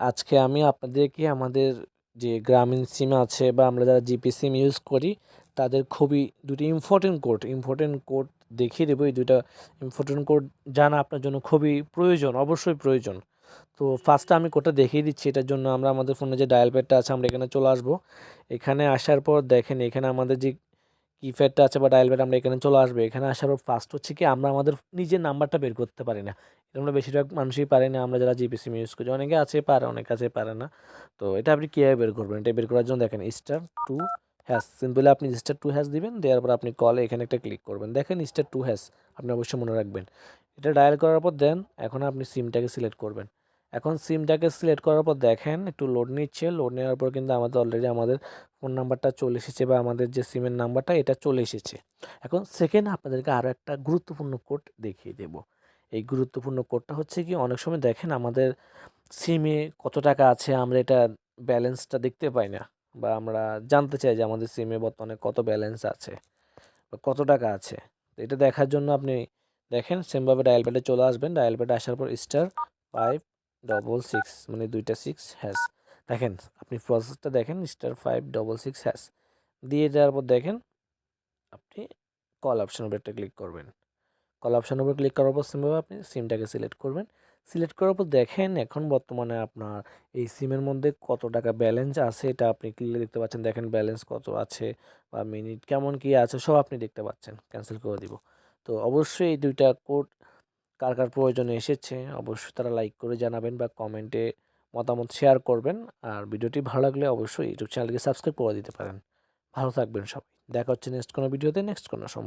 আজকে আমি আপনাদেরকে আমাদের যে গ্রামীণ সিম আছে বা আমরা যারা জিপি সিম ইউজ করি, তাদের খুবই দুটি ইম্পর্টেন্ট কোড ইম্পর্টেন্ট কোড দেখিয়ে দেবো। এই দুটা ইম্পর্টেন্ট কোড জানা আপনার জন্য খুবই প্রয়োজন, অবশ্যই প্রয়োজন। তো ফার্স্টে আমি কোডটা দেখিয়ে দিচ্ছি, এটার জন্য আমরা আমাদের ফোনে যে ডায়াল প্যাডটা আছে, আমরা এখানে চলে আসব। এখানে আসার পর দেখেন, এখানে আমাদের যে কিপ্যাডটা আছে বা ডায়াল প্যাড আমরা এখানে চলে আসবে। এখানে আসার পর ফার্স্ট হচ্ছে কি আমরা আমাদের নিজের নাম্বারটা বের করতে পারি না। এটা আমরা বেশিরভাগ মানুষই পারি না। আমরা যারা জিপি সিম ইউজ করি, অনেকে আছে, পারে, অনেকে আছে, পারে না। তো এটা আপনি কীভাবে বের করবেন? এটা বের করার জন্য দেখেন স্টার টু হ্যাশ সিম্পলি আপনি স্টার টু হ্যাশ দিবেন, দেওয়ার পর আপনি কলে এখানে একটা ক্লিক করবেন। দেখেন স্টার টু হ্যাশ আপনি অবশ্যই মনে রাখবেন। এটা ডায়াল করার পর দেন এখন আপনি সিমটাকে সিলেক্ট করবেন। এখন সিমটাকে সিলেক্ট করার পর দেখেন, একটু লোড নিচ্ছে। লোড নেওয়ার পর কিন্তু আমাদের অলরেডি আমাদের ফোন নাম্বারটা চলে এসেছে বা আমাদের যে সিমের নাম্বারটা এটা চলে এসেছে। এখন সেকেন্ড আপনাদেরকে আরও একটা গুরুত্বপূর্ণ কোড দেখিয়ে দেব। এই গুরুত্বপূর্ণ কোডটা হচ্ছে কি, অনেক সময় দেখেন আমাদের সিমে কত টাকা আছে, আমরা এটা ব্যালেন্সটা দেখতে পাই না বা আমরা জানতে চাই যে আমাদের সিমে বর্তমানে কত ব্যালেন্স আছে বা কত টাকা আছে। তো এটা দেখার জন্য আপনি দেখেন সেমভাবে ডায়াল প্যাডে চলে আসবেন। ডায়াল প্যাডে আসার পর স্টার ফাইভ ডবল সিক্স মানে দুইটা সিক্স হ্যাশ দেখেন, আপনি প্রসেসটা দেখেন star five double six hash দিয়ে দেওয়ার পর দেখেন, আপনি কল অপশান উপর একটা ক্লিক করবেন। কল অপশান উপর ক্লিক করার পর সিমভাবে আপনি সিমটাকে সিলেক্ট করবেন। সিলেক্ট করার পর দেখেন, এখন বর্তমানে আপনার এই সিমের মধ্যে কত টাকা ব্যালেন্স আছে, এটা আপনি ক্লিয়ার দেখতে পাচ্ছেন। দেখেন ব্যালেন্স কত আছে, বা মিনিট কেমন কি আছে, সব আপনি দেখতে পাচ্ছেন। ক্যান্সেল করে দিব। তো অবশ্যই এই দুইটা কোড কার কার প্রয়োজনে এসেছে অবশ্যই তারা লাইক করে জানাবেন বা কমেন্টে মতামত শেয়ার করবেন। আর ভিডিওটি ভালো লাগলে অবশ্যই ইউটিউব চ্যানেলকে সাবস্ক্রাইব করে দিতে পারেন। ভালো থাকবেন সবাই। দেখা হচ্ছে নেক্সট কোনো ভিডিওতে নেক্সট কোনো সময়।